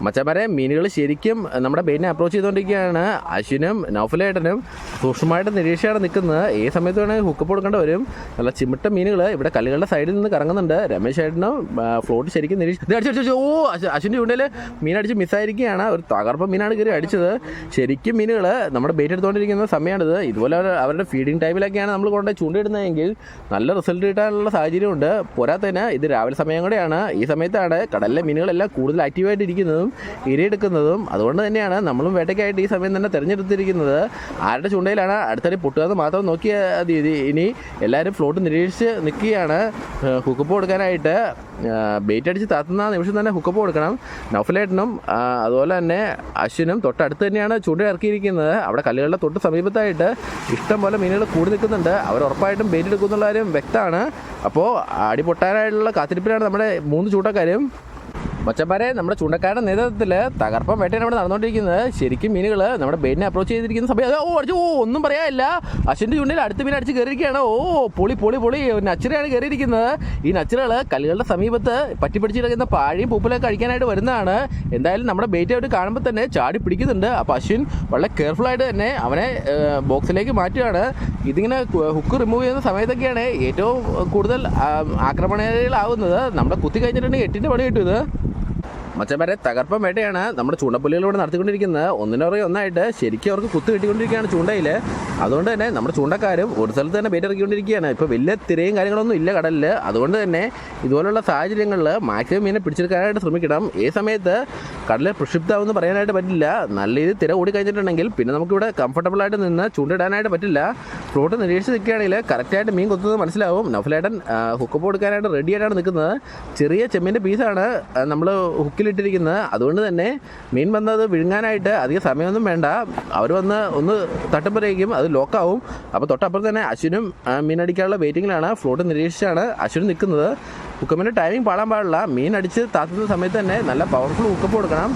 മച്ചമാരെ മീനുകൾ ശരിക്കും നമ്മുടെ ബെയിനെ അപ്രോച്ച് ചെയ്തുകൊണ്ടിരിക്കുകയാണ്. അശ്വിനും നൗഫലേട്ടനും സൂക്ഷ്മമായിട്ട് നിരീക്ഷയാണ് നിൽക്കുന്നത്. ഈ സമയത്ത് വേണമെങ്കിൽ ഹുക്കപ്പ് കൊടുക്കേണ്ടി വരും. നല്ല ചിമിട്ട മീനുകൾ ഇവിടെ കല്ലുകളുടെ സൈഡിൽ നിന്ന് കറങ്ങുന്നുണ്ട്. രമേശ് ഏട്ടനും ഫ്ലോട്ട് ശരിക്കും നിരീക്ഷിച്ചു ഓ അശ്വ- അശ്വിന്റെ ചൂണ്ടയിൽ മീനടിച്ച് മിസ്സായിരിക്കുകയാണ് ഒരു തകർപ്പ മീനാണ് കയറി അടിച്ചത്. ശരിക്കും മീനുകൾ നമ്മുടെ ബെയിറ്റ് എടുത്തുകൊണ്ടിരിക്കുന്ന സമയമാണിത്. ഇതുപോലെ അവരുടെ ഫീഡിങ് ടൈമിലൊക്കെയാണ് നമ്മൾ കൊണ്ട് ചൂണ്ടയിടുന്നതെങ്കിൽ നല്ല റിസൾട്ട് കിട്ടാനുള്ള സാഹചര്യമുണ്ട്. പോരാത്തതിന് ഇത് രാവിലെ സമയം കൂടെയാണ്. ഈ സമയത്താണ് കടലിലെ മീനുകളെല്ലാം കൂടുതൽ ആക്റ്റീവായിട്ട് ഇരിക്കുന്നതും ഇരയെടുക്കുന്നതും അതുകൊണ്ട് തന്നെയാണ് നമ്മളും വേട്ടയ്ക്കായിട്ട് ഈ സമയം തന്നെ തിരഞ്ഞെടുത്തിരിക്കുന്നത്. ആരുടെ ചൂണ്ടയിലാണ് അടുത്തടി പൊട്ടുകയെന്ന് മാത്രം നോക്കിയാൽ മതി ഇനി എല്ലാവരും ഫ്ലോട്ട് നിരീക്ഷിച്ച് നിൽക്കുകയാണ്. ഹുക്കപ്പ് കൊടുക്കാനായിട്ട് ബെയ്റ്റ് അടിച്ച് താത്തുന്ന നിമിഷം തന്നെ ഹുക്കപ്പ് കൊടുക്കണം. നൗഫലേട്ടനും അതുപോലെ തന്നെ അശ്വിനും തൊട്ടടുത്ത് തന്നെയാണ് ചൂണ്ട ഇറക്കിയിരിക്കുന്നത്. അവിടെ കല്ലുകളുടെ തൊട്ട് സമീപത്തായിട്ട് ഇഷ്ടം പോലെ മീനുകൾ കൂടി നിൽക്കുന്നുണ്ട്. അവർ ഉറപ്പായിട്ടും ബെയ്റ്റ് എടുക്കുന്നുള്ള കാര്യം വ്യക്തമാണ്. അപ്പോൾ അടി പൊട്ടാനായിട്ടുള്ള കാത്തിരിപ്പിലാണ് നമ്മുടെ മൂന്ന് ചൂണ്ടക്കാരും. മച്ചപ്പാരെ നമ്മുടെ ചൂണ്ടക്കാരുടെ നേതൃത്വത്തിൽ തകർപ്പം വേട്ടയാണ് ഇവിടെ നടന്നുകൊണ്ടിരിക്കുന്നത്. ശരിക്കും മീനുകൾ നമ്മുടെ ബെയിനെ അപ്രോച്ച് ചെയ്തിരിക്കുന്ന സമയം ഓ അടിച്ചു ഓ ഒന്നും പറയാനില്ല. അശ്വിന്റെ ചൂണ്ടയിൽ അടുത്ത മീൻ അടിച്ച് കയറിയിരിക്കുകയാണ്. ഓ പൊളി പൊളി പൊളി നച്ചിറയാണ് കയറിയിരിക്കുന്നത്. ഈ നച്ചിറകൾ കല്ലുകളുടെ സമീപത്ത് പറ്റി പിടിച്ചിരിക്കുന്ന പാഴയും പൂപ്പലൊക്കെ കഴിക്കാനായിട്ട് വരുന്നതാണ്. എന്തായാലും നമ്മുടെ ബെയ്റ്റ് ആയിട്ട് കാണുമ്പോൾ തന്നെ ചാടി പിടിക്കുന്നുണ്ട്. അപ്പോൾ അശ്വിൻ വളരെ കെയർഫുൾ ആയിട്ട് തന്നെ അവനെ ബോക്സിലേക്ക് മാറ്റുകയാണ്. ഇതിങ്ങനെ ഹുക്ക് റിമൂവ് ചെയ്യുന്ന സമയത്തൊക്കെയാണ് ഏറ്റവും കൂടുതൽ ആക്രമണകാരികളാവുന്നത്. നമ്മുടെ കുത്തി കഴിഞ്ഞിട്ടുണ്ടെങ്കിൽ എട്ടിന്റെ പണി കിട്ടും ഇത് മച്ചന്മാരെ തകർപ്പം വേട്ടയാണ്. നമ്മുടെ ചൂണ്ടപ്പുലികളിലൂടെ നടത്തിക്കൊണ്ടിരിക്കുന്നത്. ഒന്നിനുറകെ ഒന്നായിട്ട് ശരിക്കും അവർക്ക് കുത്ത് കിട്ടിക്കൊണ്ടിരിക്കുകയാണ് ചൂണ്ടയിൽ അതുകൊണ്ട് തന്നെ നമ്മുടെ ചൂണ്ടക്കാരും ഒരു സ്ഥലത്ത് തന്നെ ബേറ്റ് ഇറക്കിക്കൊണ്ടിരിക്കുകയാണ് ഇപ്പോൾ വലിയ തിരയും കാര്യങ്ങളൊന്നും ഇല്ല കടലിൽ അതുകൊണ്ട് തന്നെ ഇതുപോലുള്ള സാഹചര്യങ്ങളിൽ മാക്സിമം മീനെ പിടിച്ചെടുക്കാനായിട്ട് ശ്രമിക്കണം. ഈ സമയത്ത് കടലിൽ പ്രക്ഷുബ്ധമാവെന്ന് പറയാനായിട്ട് പറ്റില്ല. നല്ല രീതിയിൽ തിര ഓടി കഴിഞ്ഞിട്ടുണ്ടെങ്കിൽ പിന്നെ നമുക്കിവിടെ കംഫർട്ടബിളായിട്ട് നിന്ന് ചൂണ്ടിടാനായിട്ട് പറ്റില്ല. ഫ്ലോട്ട് നിരീക്ഷിച്ച് നിൽക്കുകയാണെങ്കിൽ കറക്റ്റായിട്ട് മീൻ കൊത്തുന്നത് മനസ്സിലാവും. നഫലേട്ടൻ ഹുക്കപ്പ് കൊടുക്കാനായിട്ട് റെഡി ആയിട്ടാണ് നിൽക്കുന്നത്. ചെറിയ ചെമ്മീന്റെ പീസാണ് നമ്മൾ ഹുക്കിലിട്ടിരിക്കുന്നത് അതുകൊണ്ട് തന്നെ മീൻ വന്നത് വിഴുങ്ങാനായിട്ട് അധികം സമയമൊന്നും വേണ്ട. അവർ വന്ന് ഒന്ന് തട്ടുമ്പോഴേക്കും അത് ലോക്കാവും. അപ്പോൾ തൊട്ടപ്പുറത്ത് തന്നെ അശ്വിനും മീൻ അടിക്കാനുള്ള വെയിറ്റിങ്ങിലാണ് ഫ്ലോട്ട് നിരീക്ഷിച്ചാണ് അശ്വിൻ നിൽക്കുന്നത്. ഹുക്കപ്പിന്റെ ടൈമിംഗ് പാടാൻ പാടില്ല. മീൻ അടിച്ച് താത്തുന്ന സമയത്ത് തന്നെ നല്ല പവർഫുൾ ഹുക്കപ്പ് കൊടുക്കണം.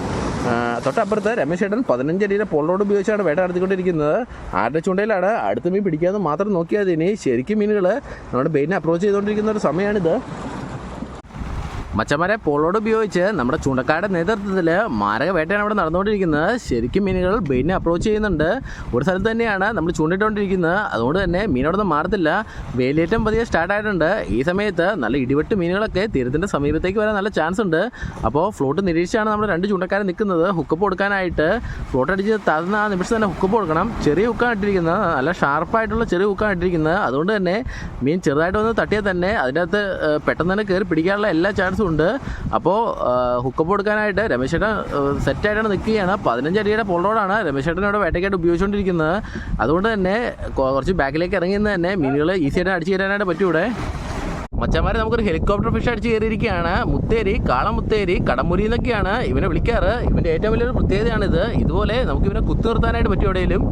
തൊട്ടപ്പുറത്ത് രമേശ് ചേട്ടൻ പതിനഞ്ചടിയിലെ അടിയുടെ ഉപയോഗിച്ചാണ് വേട്ട നടത്തിക്കൊണ്ടിരിക്കുന്നത്. ആരുടെ ചൂണ്ടയിലാണ്? അടുത്ത മീൻ പിടിക്കാമെന്ന് മാത്രം നോക്കിയാൽ ഇനി. ശരിക്കും മീനുകൾ നമ്മുടെ ബെയിനെ അപ്രോച്ച് ചെയ്തുകൊണ്ടിരിക്കുന്ന ഒരു സമയമാണിത്. മച്ചന്മാരെ പോളോട് ഉപയോഗിച്ച് നമ്മുടെ ചൂണ്ടക്കാരുടെ നേതൃത്വത്തിൽ മാരക വേട്ടയാണ് ഇവിടെ നടന്നുകൊണ്ടിരിക്കുന്നത്. ശരിക്കും മീനുകൾ ബെയിനെ അപ്രോച്ച് ചെയ്യുന്നുണ്ട്. ഒരു സ്ഥലത്ത് തന്നെയാണ് നമ്മൾ ചൂണ്ടിട്ടുകൊണ്ടിരിക്കുന്നത്. അതുകൊണ്ട് തന്നെ മീനോടൊന്നും മാറത്തില്ല. വേലിയേറ്റം പതിയെ സ്റ്റാർട്ട് ആയിട്ടുണ്ട്. ഈ സമയത്ത് നല്ല ഇടിവെട്ട് മീനുകളൊക്കെ തീരത്തിന്റെ സമീപത്തേക്ക് വരാൻ നല്ല ചാൻസ് ഉണ്ട്. അപ്പോൾ ഫ്ലോട്ട് നിരീക്ഷിച്ചാണ് നമ്മൾ രണ്ട് ചൂണ്ടക്കാരെ നിൽക്കുന്നത്. ഹുക്കപ്പ് കൊടുക്കാനായിട്ട് ഫ്ലോട്ട് അടിച്ച് തന്ന ആ നിമിഷം തന്നെ ഹുക്കപ്പ് കൊടുക്കണം ചെറിയ ഹുക്കാണ് ഇട്ടിരിക്കുന്നത്. നല്ല ഷാർപ്പായിട്ടുള്ള ചെറിയ ഹുക്കാണ് ഇട്ടിരിക്കുന്നത്. അതുകൊണ്ട് തന്നെ മീൻ ചെറുതായിട്ട് വന്ന് തട്ടിയാൽ തന്നെ ഏഹ്, പെട്ടെന്ന് തന്നെ കയറി പിടിക്കാനുള്ള എല്ലാ ചാൻസും ഉണ്ട്. അപ്പോൾ ഹുക്കപ്പ് കൊടുക്കാനായിട്ട് രമേശ് ചേട്ടൻ സെറ്റായിട്ടാണ് നിൽക്കുകയാണ്. പതിനഞ്ച് അടിയുടെ റോഡാണ് രമേശ് ചേട്ടൻ ഇവിടെ വേട്ടയ്ക്കായിട്ട് ഉപയോഗിച്ചുകൊണ്ടിരിക്കുന്നത്. അതുകൊണ്ട് തന്നെ കുറച്ച് ബാക്കിലേക്ക് ഇറങ്ങി നിന്ന് തന്നെ മീനുകൾ ഈസി ആയിട്ട് അടിച്ചു തരാനായിട്ട് പറ്റൂടെ മച്ചന്മാരെ നമുക്കൊരു ഹെലികോപ്റ്റർ ഫിഷ് അടിച്ച് കയറിയിരിക്കുകയാണ്. മുത്തേരി കാളമുത്തേരി കടമുരി എന്നൊക്കെയാണ് ഇവനെ വിളിക്കാറ്. ഇവന്റെ ഏറ്റവും വലിയൊരു പ്രത്യേകതയാണിത്. ഇതുപോലെ നമുക്ക് ഇവനെ കുത്തു നിർത്താനായിട്ട് പറ്റും എവിടെയെങ്കിലും.